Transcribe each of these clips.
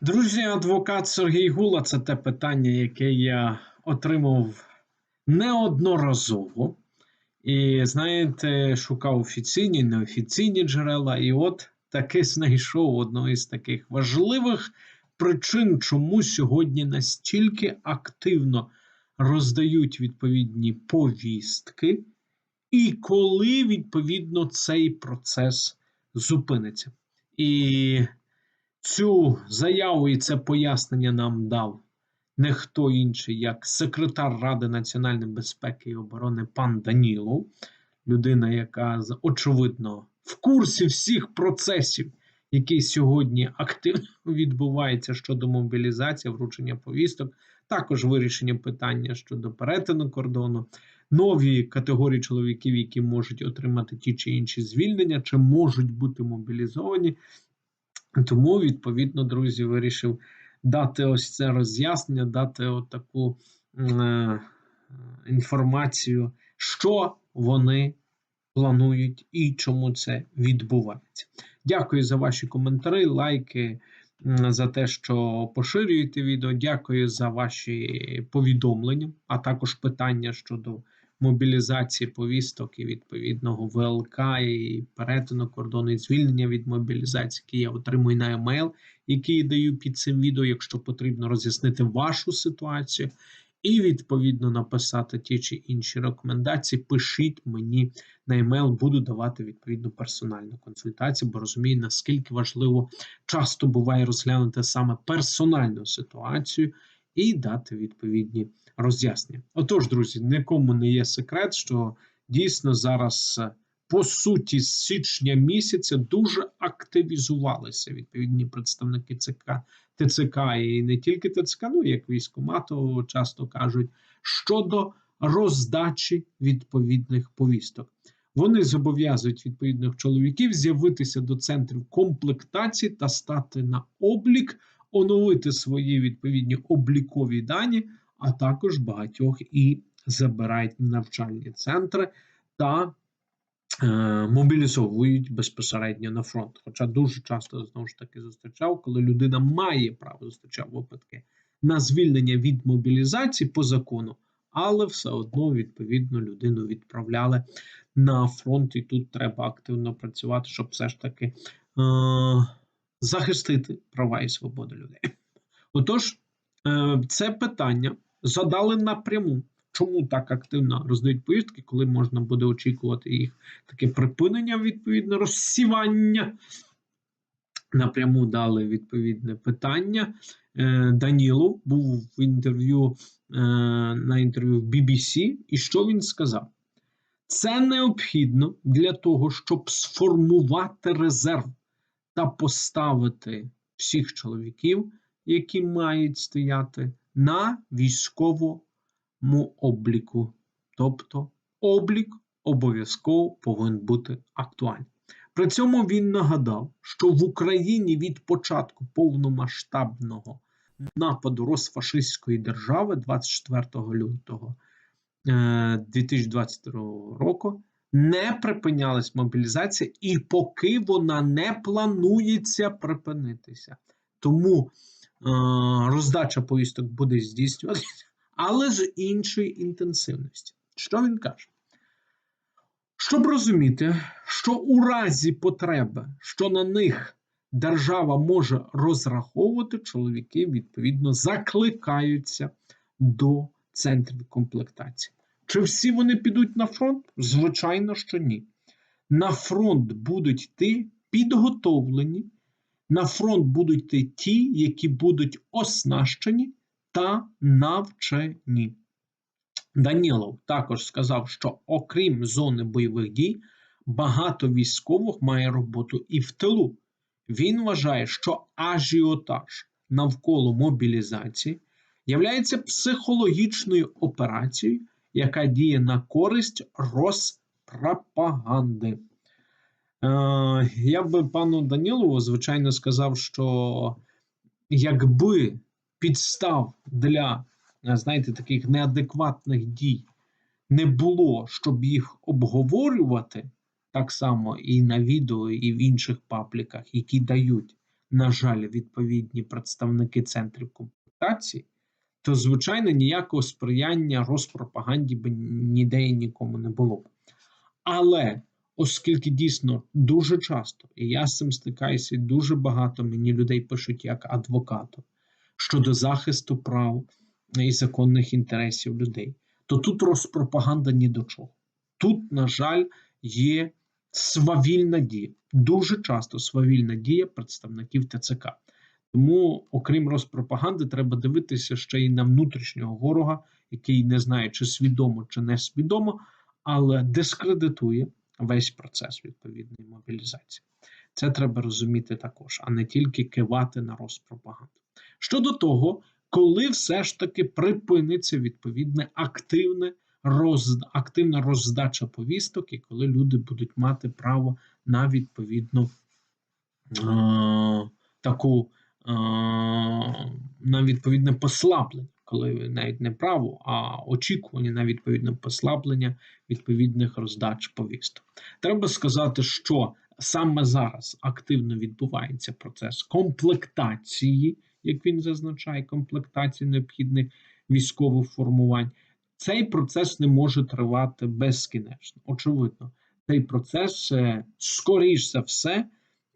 Друзі, адвокат Сергій Гула це те питання, яке я отримав неодноразово. І, знаєте, шукав офіційні, неофіційні джерела, і от таки знайшов одну із таких важливих причин, чому сьогодні настільки активно роздають відповідні повістки, і коли відповідно цей процес зупиниться. І Цю заяву і це пояснення нам дав не хто інший, як секретар Ради національної безпеки і оборони пан Данілов, людина, яка очевидно в курсі всіх процесів, які сьогодні активно відбуваються щодо мобілізації, вручення повісток, також вирішення питання щодо перетину кордону, нові категорії чоловіків, які можуть отримати ті чи інші звільнення, чи можуть бути мобілізовані. Тому, відповідно, друзі, вирішив дати ось це роз'яснення, дати таку е, інформацію, що вони планують і чому це відбувається. Дякую за ваші коментарі, лайки, за те, що поширюєте відео. Дякую за ваші повідомлення, а також питання щодо мобілізації повісток і відповідного ВЛК і перетину кордону і звільнення від мобілізації, які я отримую на емейл, який даю під цим відео, якщо потрібно роз'яснити вашу ситуацію. І, відповідно, написати ті чи інші рекомендації, пишіть мені на емейл, буду давати відповідну персональну консультацію, бо розумію, наскільки важливо часто буває розглянути саме персональну ситуацію і дати відповідні роз'яснення. Отож, друзі, нікому не є секрет, що дійсно зараз, е, по суті, з січня місяця дуже активізувалися відповідні представники ЦК ТЦК і не тільки ТЦК, ну як військомату часто кажуть, щодо роздачі відповідних повісток. Вони зобов'язують відповідних чоловіків з'явитися до центрів комплектації та стати на облік, оновити свої відповідні облікові дані, а також багатьох і забирають навчальні центри та е, мобілізовують безпосередньо на фронт. Хоча дуже часто знову ж таки зустрічав, коли людина має право зустрічав випадки на звільнення від мобілізації по закону, але все одно відповідно людину відправляли на фронт, і тут треба активно працювати, щоб все ж таки е, захистити права і свободи людей. Отож, е, це питання задали напряму. Чому так активно роздають повістки, коли можна буде очікувати їх таке припинення, відповідне розсівання? Напряму дали відповідне питання. Е, Данілов був в інтерв'ю е, на інтерв'ю в BBC, і що він сказав? Це необхідно для того, щоб сформувати резерв та поставити всіх чоловіків, які мають стояти на військовому обліку. Тобто облік обов'язково повинен бути актуальний. При цьому він нагадав, що в Україні від початку повномасштабного нападу Росфашистської держави 24 лютого 2022 е, року не припинялась мобілізація, і поки вона не планується припинитися. Тому роздача повісток буде здійснюватися, але з іншої інтенсивності. Що він каже? Щоб розуміти, що у разі потреби, що на них держава може розраховувати, чоловіки відповідно закликаються до центрів комплектації. Чи всі вони підуть на фронт? Звичайно, що ні. На фронт будуть йти підготовлені на фронт будуть йти ті, які будуть оснащені та навчені. Данілов також сказав, що окрім зони бойових дій, багато військових має роботу і в тилу. Він вважає, що ажіотаж навколо мобілізації являється психологічною операцією, яка діє на користь розпропаганди. Е, я би пану Данілову, звичайно, сказав, що якби підстав для, е, знаєте, таких неадекватних дій не було, щоб їх обговорювати так само і на відео, і в інших пабліках, які дають на жаль, відповідні представники центрів комплектації, то, звичайно, ніякого сприяння розпропаганді би ніде і нікому не було б. Але оскільки дійсно дуже часто, і я з цим стикаюся, і дуже багато мені людей пишуть як адвокату щодо захисту прав і законних інтересів людей, то тут розпропаганда ні до чого. Тут, на жаль, є свавільна дія, дуже часто свавільна дія представників ТЦК. Тому, окрім розпропаганди, треба дивитися ще й на внутрішнього ворога, який не знає, чи свідомо, чи не свідомо, але дискредитує весь процес відповідної мобілізації. Це треба розуміти також, а не тільки кивати на розпропаганду. Щодо того, коли все ж таки припиниться відповідне активне роз, активна роздача повісток, і коли люди будуть мати право на відповідну е, таку е, на відповідне послаблення, коли навіть не право, а очікування на відповідне послаблення відповідних роздач повісток. Треба сказати, що саме зараз активно відбувається процес комплектації, як він зазначає, комплектації необхідних військових формувань. Цей процес не може тривати безкінечно. Очевидно, цей процес, е, скоріш за все,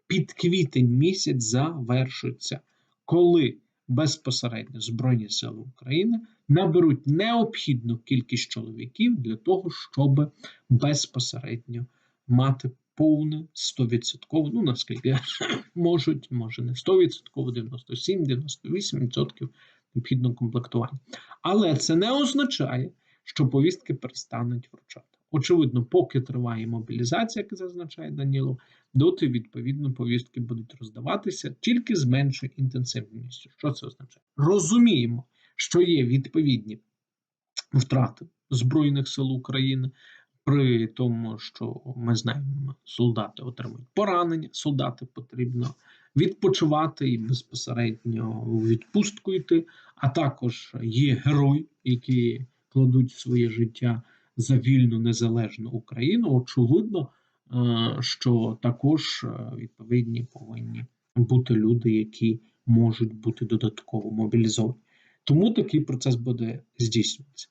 під квітень місяць завершиться, коли безпосередньо Збройні Сили України наберуть необхідну кількість чоловіків для того, щоб безпосередньо мати повне 100%, ну наскільки можуть, може не 100%, 97, 98% необхідного комплектування. Але це не означає, що повістки перестануть вручати. Очевидно, поки триває мобілізація, як зазначає Данілов, доти відповідно повістки будуть роздаватися тільки з меншою інтенсивністю. Що це означає? Розуміємо, що є відповідні втрати Збройних сил України. При тому, що ми знаємо, солдати отримують поранення, солдати потрібно відпочивати і безпосередньо відпустку йти. А також є герої, які кладуть своє життя за вільну незалежну Україну. Очевидно, е, що також е, відповідні повинні бути люди, які можуть бути додатково мобілізовані. Тому такий процес буде здійснюватися.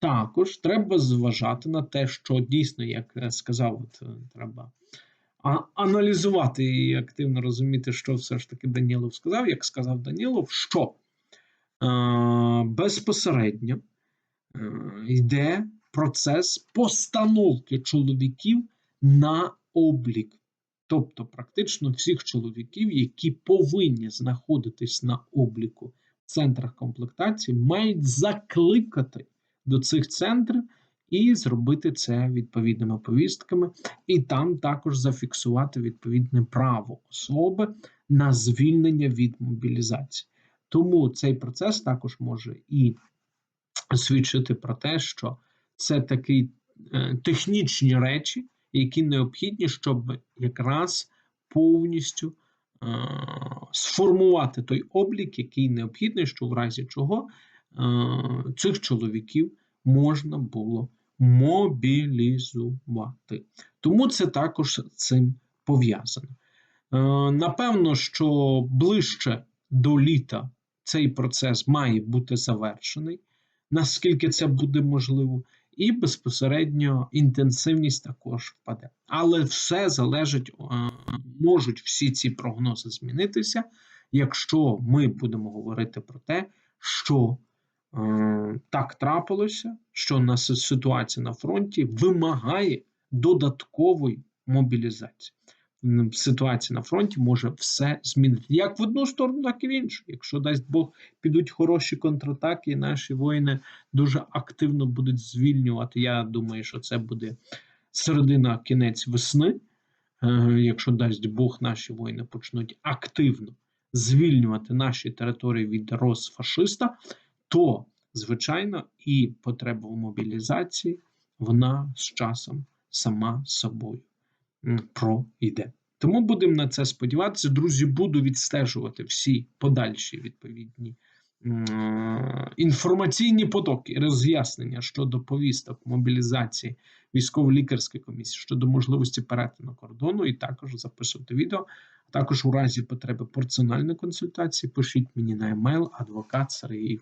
Також треба зважати на те, що дійсно, як сказав, от, е, треба аналізувати і активно розуміти, що все ж таки Данілов сказав, як сказав Данілов, що е, безпосередньо е, йде процес постановки чоловіків на облік. Тобто, практично всіх чоловіків, які повинні знаходитись на обліку в центрах комплектації, мають закликати до цих центрів і зробити це відповідними повістками, і там також зафіксувати відповідне право особи на звільнення від мобілізації. Тому цей процес також може і свідчити про те, що це такі е, технічні речі, які необхідні, щоб якраз повністю е, сформувати той облік, який необхідний, що в разі чого е, цих чоловіків можна було мобілізувати. Тому це також з цим пов'язано. Напевно, що ближче до літа цей процес має бути завершений, наскільки це буде можливо, і безпосередньо інтенсивність також впаде. Але все залежить, е, можуть всі ці прогнози змінитися, якщо ми будемо говорити про те, що Е, так трапилося, що ситуація на фронті вимагає додаткової мобілізації. Ситуація на фронті може все змінити як в одну сторону, так і в іншу. Якщо дасть Бог підуть хороші контратаки, наші воїни дуже активно будуть звільнювати. Я думаю, що це буде середина кінець весни. Е, якщо дасть Бог, наші воїни почнуть активно звільнювати наші території від розфашиста, то, звичайно, і потреба в мобілізації вона з часом сама собою пройде. Тому будемо на це сподіватися. Друзі, буду відстежувати всі подальші відповідні інформаційні потоки, роз'яснення щодо повісток мобілізації військово-лікарській комісії щодо можливості перетину кордону, і також записувати відео. Також у разі потреби персональної консультації пишіть мені на емейл адвокат Сергій.